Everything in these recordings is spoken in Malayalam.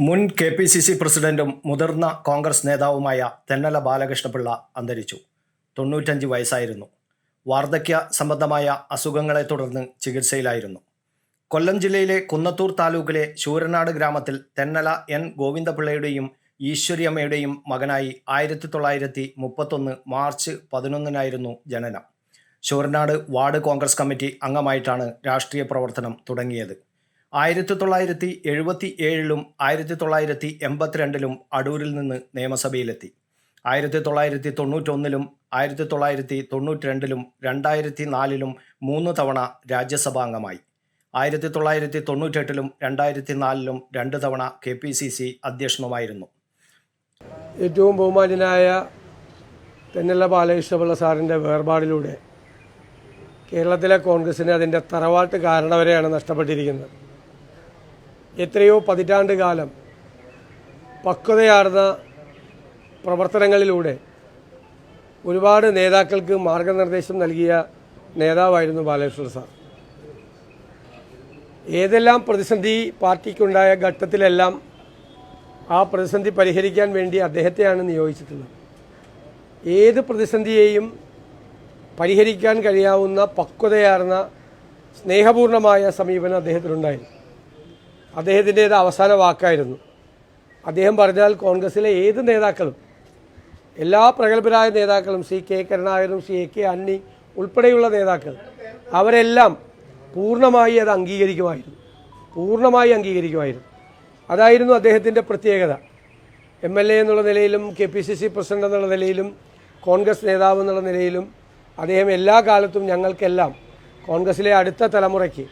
മുൻ കെ പി സി സി പ്രസിഡന്റും മുതിർന്ന കോൺഗ്രസ് നേതാവുമായ തെന്നല ബാലകൃഷ്ണപിള്ള അന്തരിച്ചു. തൊണ്ണൂറ്റഞ്ച് വയസ്സായിരുന്നു. വാർദ്ധക്യ സംബന്ധമായ അസുഖങ്ങളെ തുടർന്ന് ചികിത്സയിലായിരുന്നു. കൊല്ലം ജില്ലയിലെ കുന്നത്തൂർ താലൂക്കിലെ ശൂരനാട് ഗ്രാമത്തിൽ തെന്നല എൻ ഗോവിന്ദപിള്ളയുടെയും ഈശ്വര്യമ്മയുടെയും മകനായി ആയിരത്തി തൊള്ളായിരത്തി മുപ്പത്തൊന്ന് മാർച്ച് പതിനൊന്നിനായിരുന്നു ജനനം. ശൂരനാട് വാർഡ് കോൺഗ്രസ് കമ്മിറ്റി അംഗമായിട്ടാണ് രാഷ്ട്രീയ പ്രവർത്തനം തുടങ്ങിയത്. ആയിരത്തി തൊള്ളായിരത്തി എഴുപത്തി ഏഴിലും ആയിരത്തി തൊള്ളായിരത്തി എൺപത്തിരണ്ടിലും അടൂരിൽ നിന്ന് നിയമസഭയിലെത്തി. ആയിരത്തി തൊള്ളായിരത്തി തൊണ്ണൂറ്റൊന്നിലും ആയിരത്തി തൊള്ളായിരത്തി തൊണ്ണൂറ്റി രണ്ടിലും രണ്ടായിരത്തി നാലിലും മൂന്ന് തവണ രാജ്യസഭാംഗമായി. ആയിരത്തി തൊള്ളായിരത്തി തൊണ്ണൂറ്റെട്ടിലും രണ്ടായിരത്തി നാലിലും രണ്ട് തവണ കെ പി സി സി അധ്യക്ഷനുമായിരുന്നു. ഏറ്റവും ബഹുമാന്യനായ തെന്നല ബാലകൃഷ്ണപിള്ള സാറിന്റെ വേർപാടിലൂടെ കേരളത്തിലെ കോൺഗ്രസിന് അതിന്റെ തറവാട്ട് കാരണവരെയാണ് നഷ്ടപ്പെട്ടിരിക്കുന്നത്. എത്രയോ പതിറ്റാണ്ട് കാലം പക്വതയാർന്ന പ്രവർത്തനങ്ങളിലൂടെ ഒരുപാട് നേതാക്കൾക്ക് മാർഗനിർദ്ദേശം നൽകിയ നേതാവായിരുന്നു ബാലകൃഷ്ണൻ സാർ. ഏതെല്ലാം പ്രതിസന്ധി പാർട്ടിക്കുണ്ടായ ഘട്ടത്തിലെല്ലാം ആ പ്രതിസന്ധി പരിഹരിക്കാൻ വേണ്ടി അദ്ദേഹത്തെയാണ് നിയോഗിച്ചിട്ടുള്ളത്. ഏത് പ്രതിസന്ധിയെയും പരിഹരിക്കാൻ കഴിയാവുന്ന പക്വതയാർന്ന സ്നേഹപൂർണമായ സമീപനം അദ്ദേഹത്തിനുണ്ടായിരുന്നു. അദ്ദേഹത്തിന്റേത് അവസാന വാക്കായിരുന്നു. അദ്ദേഹം പറഞ്ഞാൽ കോൺഗ്രസിലെ ഏത് നേതാക്കളും എല്ലാ പ്രഗത്ഭരായ നേതാക്കളും സി കെ കരുണാകരനും സി കെ അന്നി ഉൾപ്പെടെയുള്ള നേതാക്കൾ അവരെല്ലാം പൂർണമായി അത് അംഗീകരിക്കുമായിരുന്നു. പൂർണമായി അംഗീകരിക്കുമായിരുന്നു. അതായിരുന്നു അദ്ദേഹത്തിന്റെ പ്രത്യേകത. എം എൽ എ എന്നുള്ള നിലയിലും K P C C president എന്നുള്ള നിലയിലും കോൺഗ്രസ് നേതാവ് എന്നുള്ള നിലയിലും അദ്ദേഹം എല്ലാ കാലത്തും ഞങ്ങൾക്കെല്ലാം കോൺഗ്രസിലെ അടുത്ത തലമുറയ്ക്ക്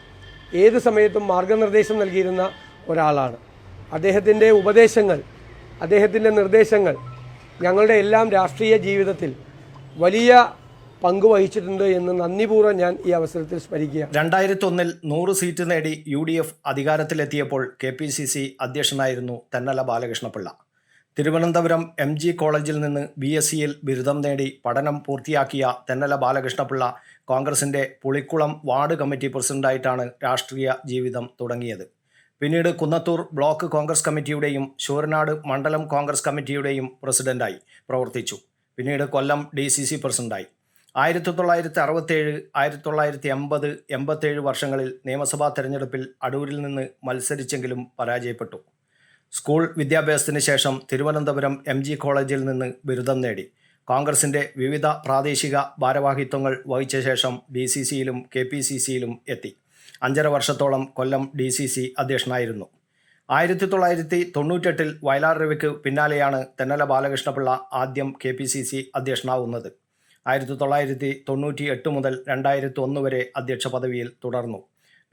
ഏത് സമയത്തും മാർഗനിർദ്ദേശം നൽകിയിരുന്ന ഒരാളാണ്. അദ്ദേഹത്തിന്റെ ഉപദേശങ്ങൾ അദ്ദേഹത്തിന്റെ നിർദ്ദേശങ്ങൾ ഞങ്ങളുടെ എല്ലാം രാഷ്ട്രീയ ജീവിതത്തിൽ വലിയ പങ്കുവഹിച്ചിട്ടുണ്ട് എന്ന് നന്ദിപൂർവം ഞാൻ ഈ അവസരത്തിൽ സ്മരിക്കുകയാണ്. രണ്ടായിരത്തി ഒന്നിൽ നൂറ് സീറ്റ് നേടി യു ഡി എഫ് അധികാരത്തിലെത്തിയപ്പോൾ കെ പി സി സി അധ്യക്ഷനായിരുന്നു തെന്നല ബാലകൃഷ്ണപിള്ള. തിരുവനന്തപുരം എം ജി കോളേജിൽ നിന്ന് ബി എസ് സിയിൽ ബിരുദം നേടി പഠനം പൂർത്തിയാക്കിയ തെന്നല ബാലകൃഷ്ണപിള്ള കോൺഗ്രസിന്റെ പുളിക്കുളം വാർഡ് കമ്മിറ്റി പ്രസിഡന്റായിട്ടാണ് രാഷ്ട്രീയ ജീവിതം തുടങ്ങിയത്. പിന്നീട് കുന്നത്തൂർ ബ്ലോക്ക് കോൺഗ്രസ് കമ്മിറ്റിയുടെയും ശൂരനാട് മണ്ഡലം കോൺഗ്രസ് കമ്മിറ്റിയുടെയും പ്രസിഡന്റായി പ്രവർത്തിച്ചു. പിന്നീട് കൊല്ലം ഡി സി സി പ്രസിഡന്റായി. ആയിരത്തി തൊള്ളായിരത്തി അറുപത്തേഴ് ആയിരത്തി തൊള്ളായിരത്തി എൺപത് എൺപത്തേഴ് വർഷങ്ങളിൽ നിയമസഭാ തെരഞ്ഞെടുപ്പിൽ അടൂരിൽ നിന്ന് മത്സരിച്ചെങ്കിലും പരാജയപ്പെട്ടു. സ്കൂൾ വിദ്യാഭ്യാസത്തിന് ശേഷം തിരുവനന്തപുരം എം ജി കോളേജിൽ നിന്ന് ബിരുദം നേടി. കോൺഗ്രസിന്റെ വിവിധ പ്രാദേശിക ഭാരവാഹിത്വങ്ങൾ വഹിച്ച ശേഷം ഡി സി സിയിലും കെ പി സി സിയിലും എത്തി. അഞ്ചര വർഷത്തോളം കൊല്ലം ഡി സി സി അധ്യക്ഷനായിരുന്നു. ആയിരത്തി തൊള്ളായിരത്തി തൊണ്ണൂറ്റെട്ടിൽ വയലാർ രവിക്ക് പിന്നാലെയാണ് തെന്നല ബാലകൃഷ്ണപിള്ള ആദ്യം കെ പി സി സി അധ്യക്ഷനാവുന്നത്. ആയിരത്തി തൊള്ളായിരത്തി തൊണ്ണൂറ്റി എട്ട് മുതൽ രണ്ടായിരത്തി ഒന്ന് വരെ അധ്യക്ഷ പദവിയിൽ തുടർന്നു.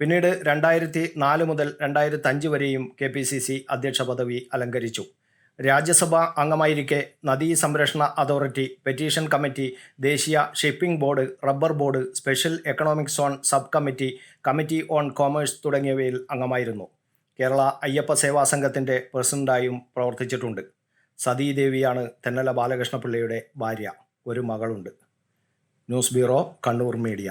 പിന്നീട് രണ്ടായിരത്തി നാല് മുതൽ രണ്ടായിരത്തി അഞ്ച് വരെയും കെ പി സി സി അധ്യക്ഷ പദവി അലങ്കരിച്ചു. രാജ്യസഭാ അംഗമായിരിക്കെ നദീ സംരക്ഷണ അതോറിറ്റി പെറ്റീഷൻ കമ്മിറ്റി ദേശീയ shipping board rubber board special economic zone sub committee committee on commerce തുടങ്ങിയവയിൽ അംഗമായിരുന്നു. കേരള അയ്യപ്പ സേവാ സംഘത്തിന്റെ പ്രസിഡന്റായും പ്രവർത്തിച്ചിട്ടുണ്ട്. സതീദേവിയാണ് തെന്നല ബാലകൃഷ്ണപിള്ളയുടെ ഭാര്യ. ഒരു മകളുണ്ട്. News bureau Kannur media.